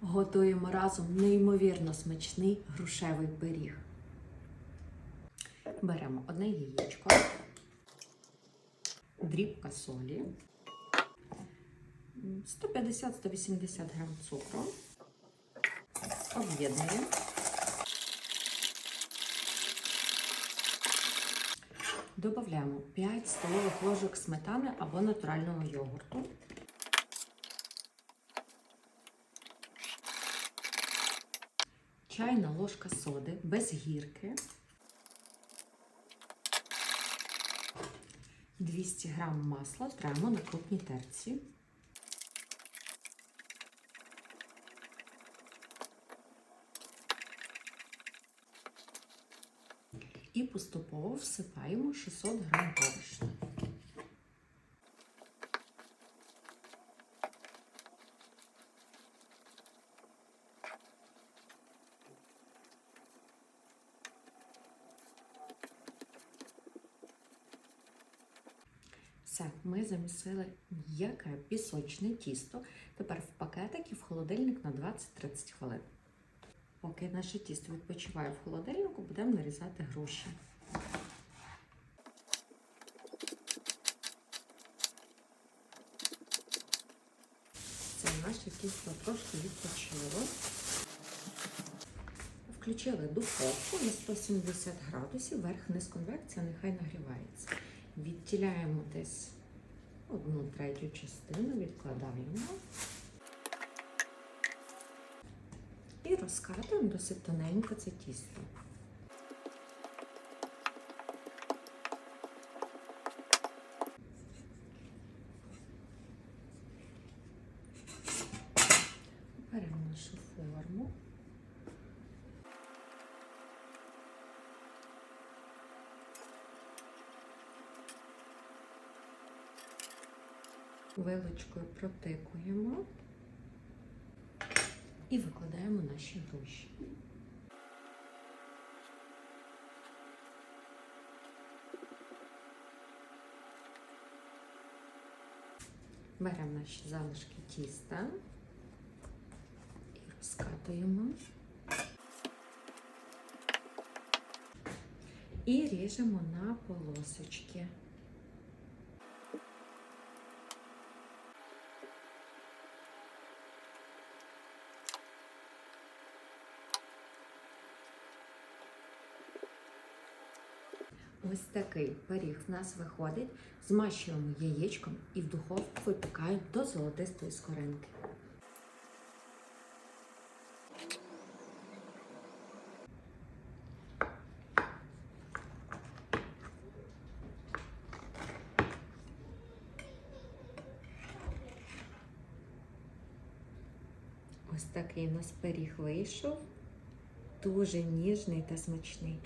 Готуємо разом неймовірно смачний грушевий пиріг. Беремо одне яєчко, дрібка солі, 150-180 грам цукру, об'єднуємо. Додаємо 5 столових ложок сметани або натурального йогурту. Чайна ложка соди без гірки. 200 грам масла тремо на крупній терці. І поступово всипаємо 600 грам борошна. Все, ми замісили м'яке пісочне тісто. Тепер в пакетик і в холодильник на 20-30 хвилин. Поки наше тісто відпочиває в холодильнику, будемо нарізати груші. Це наше тісто трошки відпочило. Включили духовку на 170 градусів, верх-низ конвекція нехай нагрівається. Відділяємо десь одну третю частину, відкладаємо і розкатуємо досить тоненько це тісто. Беремо нашу форму. Вилочкою протикуємо і викладаємо наші груші. Беремо наші залишки тіста і розкатуємо. І ріжемо на полосочки. Ось такий пиріг в нас виходить. Змащуємо яєчком і в духовку випікаємо до золотистої скоринки. Ось такий у нас пиріг вийшов. Дуже ніжний та смачний.